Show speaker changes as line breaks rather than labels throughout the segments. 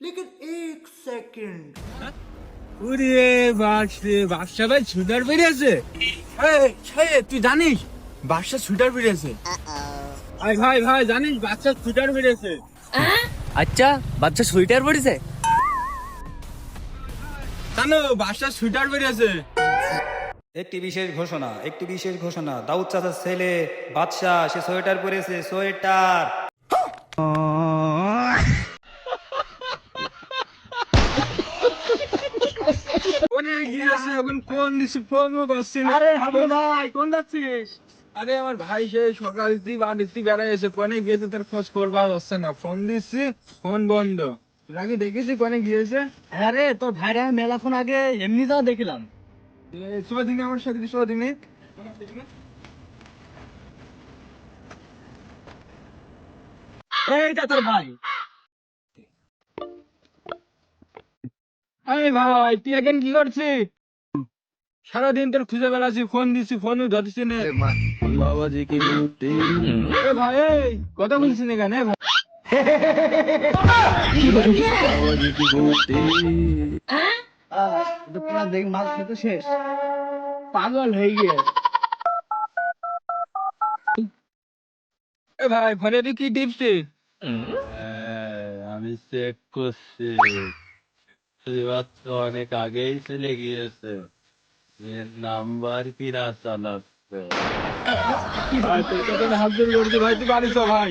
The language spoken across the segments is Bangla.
लेकिन एक सेकंड
ওরে বাস রে বাদশা ভাই সুইটার বেরিয়েছে এই ছেলে তুই জানিস বাদশা সুইটার বেরিয়েছে আই ভাই ভাই জানিস বাচ্চা সুইটার বেরিয়েছে
আচ্ছা বাচ্চা সোয়েটার পড়েছে
জানো বাদশা সুইটার বেরিয়েছে
একটি বিশেষ ঘোষণা একটি বিশেষ ঘোষণা দাউদ চাচার ছেলে বাদশাহ সে সোয়েটার পরেছে সোয়েটার
কোনে ফোন দিছি ফোন করছি আরে ভাই কোন যাচ্ছিস? আরে আমার ভাই সে সকাল দিয়ে বাড়িতে বেড়াইছে কোনে গিয়েছে তার খোঁজ করবা হচ্ছে না। ফোন দিচ্ছি ফোন বন্ধ। তুই দেখেছি কোনে গিয়েছে?
আরে তোর ভাইরা মেলাক্ষণ আগে এমনি তাও দেখলাম।
শুভ দিনে আমার সাথে শুভ দিনে
এইটা তোর ভাই।
আরে ভাই তুই এখন কি করছিস? সারাদিন তোর খুঁজে বেড়াচ্ছি ফোন দিচ্ছি ফোনও ধরছি না। বাবাজি কি বুদ্ধি। ভাই এই, কথা বলছিস না কেন? ভাই। বাবাজি কি
দেখ মাছ খেতে শেষ।
পাগল হয়ে গিয়ে। ভাই ফোনে তুই কি টিপছিস?
আমি চেক করছি। এবার তো অনেক আগেই চলে গিয়েছে নাম্বার কিনা চালাচ্ছে
ভাই তোর কথা আমি হাত জোর করছি ভাই তুই বাড়ি চ ভাই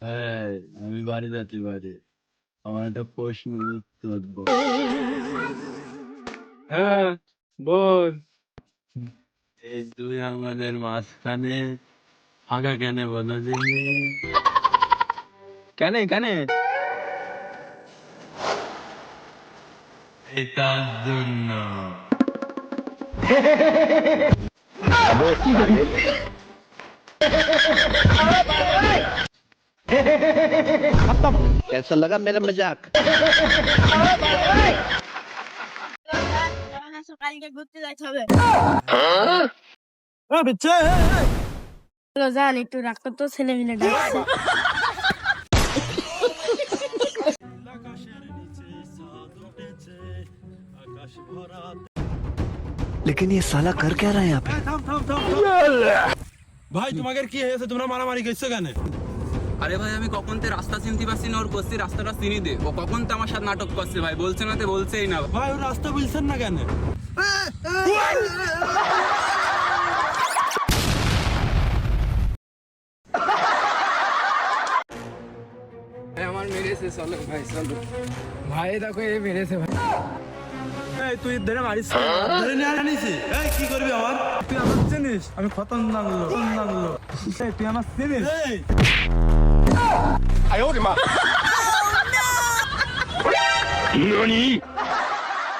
হ্যাঁ আমি বাড়ি যেতে পারি আমার একটা প্রশ্ন উত্তর
হ্যাঁ বল
এই দুই আমাদের মাঝখানে ফাঁকা কেন বলো দিনি
কেন কেন
এটার জন্য
कैसा लगा मेरा मजाक
কালকে ঘুরতে যাইতে হবে
ও বিচ্ছে
চলো যান একটু রাখতো তো ছেলে মিলে ডাকছে
लेकिन ये साला कर क्या रहा है यहाँ पे
ভাই তোমাদের কি হয়েছে তোমরা মারামারি করছো কেন
আরে ভাই আমি কখন তে রাস্তা চিনতে পারছি না ওর করছি রাস্তাটা চিনি দে ও কখন তো আমার সাথে নাটক করছে ভাই বলছে না তে বলছেই না
ভাই ও রাস্তা বলছেন না কেন আমার মেরেছে চলো ভাই চলো ভাই দেখো এ মেরেছে ভাই এই তুই ধরে মারিস। ধরে নিয়ে আনিছি। এই কি করবি আমার? তুই আমার চিনিস? আমি খতম নাগলো করল খতম না করল এই তুই আমার চিনিস? এই।